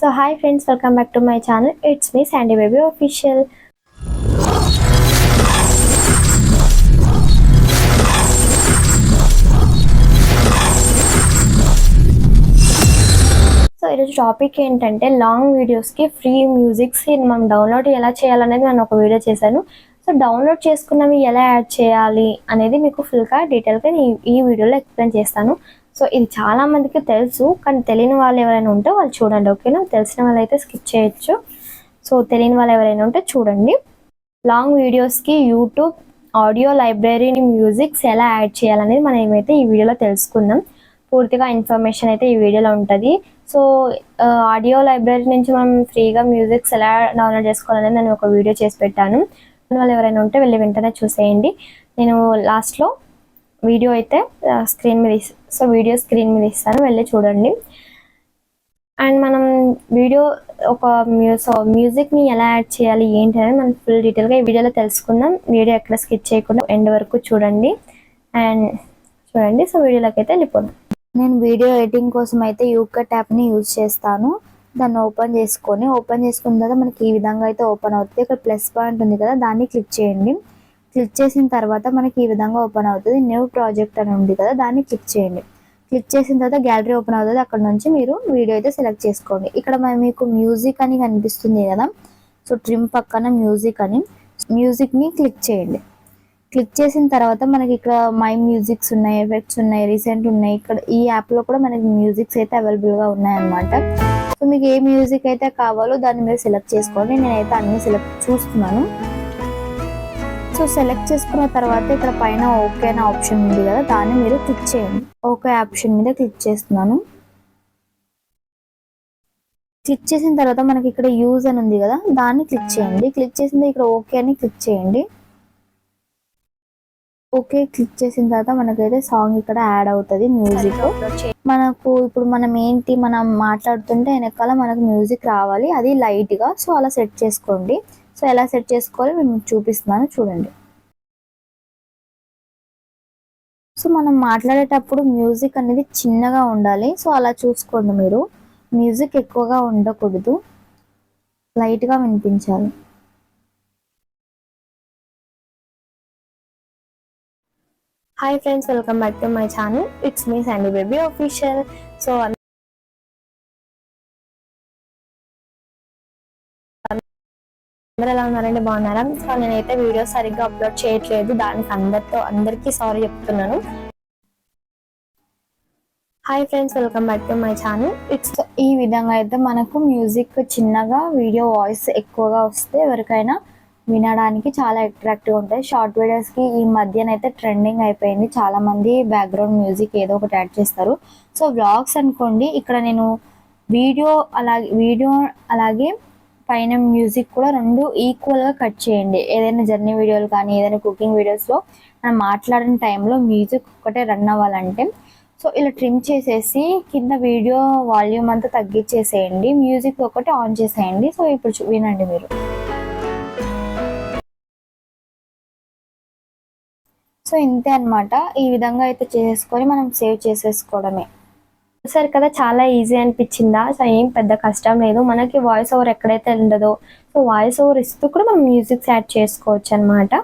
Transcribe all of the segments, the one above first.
So hi friends welcome back to my channel it's me Sandy baby official so ఈరోజు topic ఏంటంటే long వీడియోస్కి free musics మనం download ఎలా చేయాలనేది నేను ఒక వీడియో చేశాను. సో డౌన్లోడ్ చేసుకున్నవి ఎలా యాడ్ చేయాలి అనేది మీకు ఫుల్గా డీటెయిల్గా ఈ ఈ వీడియోలో ఎక్స్ప్లెయిన్ చేస్తాను. సో ఇది చాలా మందికి తెలుసు కానీ తెలియని వాళ్ళు ఎవరైనా ఉంటే వాళ్ళు చూడండి ఓకేనా? తెలిసిన వాళ్ళు అయితే స్కిప్ చేయొచ్చు. సో తెలియని వాళ్ళు ఎవరైనా ఉంటే చూడండి. లాంగ్ వీడియోస్కి యూట్యూబ్ ఆడియో లైబ్రరీ మ్యూజిక్స్ ఎలా యాడ్ చేయాలనేది మనం ఏమైతే ఈ వీడియోలో తెలుసుకుందాం. పూర్తిగా ఇన్ఫర్మేషన్ అయితే ఈ వీడియోలో ఉంటుంది. సో ఆడియో లైబ్రరీ నుంచి మనం ఫ్రీగా మ్యూజిక్స్ ఎలా డౌన్లోడ్ చేసుకోవాలనేది నేను ఒక వీడియో చేసి పెట్టాను. వాళ్ళు ఎవరైనా ఉంటే వెళ్ళి వెంటనే చూసేయండి. నేను లాస్ట్లో వీడియో అయితే స్క్రీన్ మీద సో వీడియో స్క్రీన్ మీద ఇస్తాను వెళ్ళి చూడండి. అండ్ మనం వీడియో ఒక మ్యూసో మ్యూజిక్ని ఎలా యాడ్ చేయాలి ఏంటి అనేది మనం ఫుల్ డీటెయిల్గా ఈ వీడియోలో తెలుసుకుందాం. వీడియో ఎక్కడ స్కిప్ చేయకుండా ఎండ్ వరకు చూడండి. అండ్ చూడండి సో వీడియోలోకి అయితే వెళ్ళిపోదాం. నేను వీడియో ఎడిటింగ్ కోసం అయితే యూకట్ యాప్ని యూజ్ చేస్తాను. దాన్ని ఓపెన్ చేసుకొని ఓపెన్ చేసుకున్న తర్వాత మనకి ఈ విధంగా అయితే ఓపెన్ అవుతుంది. ఇక్కడ ప్లస్ పాయింట్ ఉంది కదా దాన్ని క్లిక్ చేయండి. క్లిక్ చేసిన తర్వాత మనకి ఈ విధంగా ఓపెన్ అవుతుంది. న్యూ ప్రాజెక్ట్ అని ఉంది కదా దాన్ని క్లిక్ చేయండి. క్లిక్ చేసిన తర్వాత గ్యాలరీ ఓపెన్ అవుతుంది. అక్కడ నుంచి మీరు వీడియో అయితే సెలెక్ట్ చేసుకోండి. ఇక్కడ మీకు మ్యూజిక్ అని కనిపిస్తుంది కదా. సో ట్రిమ్ పక్కన మ్యూజిక్ అని. మ్యూజిక్ని క్లిక్ చేయండి. క్లిక్ చేసిన తర్వాత మనకి ఇక్కడ మై మ్యూజిక్స్ ఉన్నాయి ఎఫెక్ట్స్ ఉన్నాయి రీసెంట్ ఉన్నాయి. ఇక్కడ ఈ యాప్లో కూడా మనకి మ్యూజిక్స్ అయితే అవైలబుల్గా ఉన్నాయన్నమాట. సో మీకు ఏ మ్యూజిక్ అయితే కావాలో దాన్ని మీరు సెలెక్ట్ చేసుకోండి. నేనైతే అన్ని సెలెక్ట్ చూస్తున్నాను. సో సెలెక్ట్ చేసుకున్న తర్వాత ఇక్కడ పైన ఓకే అనే ఆప్షన్ ఉంది కదా దాన్ని మీరు క్లిక్ చేయండి. ఓకే ఆప్షన్ మీద క్లిక్ చేస్తున్నాను. క్లిక్ చేసిన తర్వాత మనకి ఇక్కడ యూజ్ అని ఉంది కదా దాన్ని క్లిక్ చేయండి. క్లిక్ చేసిన ఇక్కడ ఓకే అని క్లిక్ చేయండి. ఓకే క్లిక్ చేసిన తర్వాత మనకైతే సాంగ్ ఇక్కడ యాడ్ అవుతుంది మ్యూజిక్ మనకు ఇప్పుడు మనం ఏంటి మనం మాట్లాడుతుంటే వెనకాల మనకు మ్యూజిక్ రావాలి అది లైట్గా సో అలా సెట్ చేసుకోండి. సో ఎలా సెట్ చేసుకోవాలి నేను మీకు చూపిస్తున్నాను చూడండి. సో మనం మాట్లాడేటప్పుడు మ్యూజిక్ అనేది చిన్నగా ఉండాలి. సో అలా చూసుకోండి మీరు. మ్యూజిక్ ఎక్కువగా ఉండకూడదు. లైట్గా వినిపించాలి. Hi friends welcome back to my channel it's me Sandy baby official so అందరూ ఎలా ఉన్నారండి? బాగున్నారా? సో నేనైతే వీడియో సరిగ్గా అప్లోడ్ చేయట్లేదు. దానికి అందరితో అందరికీ సారీ చెప్తున్నాను. Hi friends welcome back to my channel it's ఈ విధంగా అయితే మనకు మ్యూజిక్ చిన్నగా వీడియో వాయిస్ ఎక్కువగా వస్తే ఎవరికైనా వినడానికి చాలా అట్రాక్టివ్ ఉంటాయి. షార్ట్ వీడియోస్కి ఈ మధ్యనైతే ట్రెండింగ్ అయిపోయింది. చాలామంది బ్యాక్గ్రౌండ్ మ్యూజిక్ ఏదో ఒకటి యాడ్ చేస్తారు. సో వ్లాగ్స్ అనుకోండి ఇక్కడ నేను వీడియో అలాగే వీడియో అలాగే పైన మ్యూజిక్ కూడా రెండు ఈక్వల్గా కట్ చేయండి. ఏదైనా జర్నీ వీడియోలు కానీ ఏదైనా కుకింగ్ వీడియోస్లో మనం మాట్లాడిన టైంలో మ్యూజిక్ ఒకటే రన్ అవ్వాలంటే సో ఇలా ట్రిమ్ చేసేసి కింద వీడియో వాల్యూమ్ అంతా తగ్గించేసేయండి. మ్యూజిక్ ఒకటి ఆన్ చేసేయండి. సో ఇప్పుడు వినండి మీరు. సో ఇంతే అనమాట ఈ విధంగా అయితే చేసుకొని మనం సేవ్ చేసేసుకోవడమే. చూసారు కదా చాలా ఈజీ అనిపించిందా? సో ఏం పెద్ద కష్టం లేదు. మనకి వాయిస్ ఓవర్ ఎక్కడైతే ఉండదో సో వాయిస్ ఓవర్ ఇస్తూ కూడా మనం మ్యూజిక్స్ యాడ్ చేసుకోవచ్చు అనమాట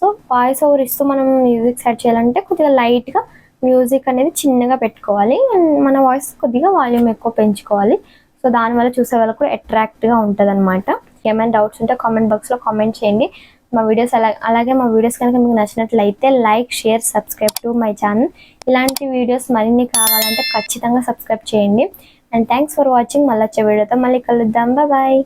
సో వాయిస్ ఓవర్ ఇస్తూ మనం మ్యూజిక్స్ యాడ్ చేయాలంటే కొద్దిగా లైట్గా మ్యూజిక్ అనేది చిన్నగా పెట్టుకోవాలి. అండ్ మన వాయిస్ కొద్దిగా వాల్యూమ్ ఎక్కువ పెంచుకోవాలి. సో దానివల్ల చూసే వాళ్ళకు అట్రాక్ట్గా ఉంటుంది అనమాట ఏమైనా డౌట్స్ ఉంటే కామెంట్ బాక్స్లో కామెంట్ చేయండి. మా వీడియోస్ అలా అలాగే మా వీడియోస్ కనుక మీకు నచ్చినట్లయితే like share subscribe to my channel ఇలాంటి వీడియోస్ మరిన్ని కావాలంటే ఖచ్చితంగా సబ్స్క్రైబ్ చేయండి. అండ్ థ్యాంక్స్ ఫర్ వాచింగ్ మళ్ళీ వచ్చే వీడియోతో మళ్ళీ కలుద్దాం. బాయ్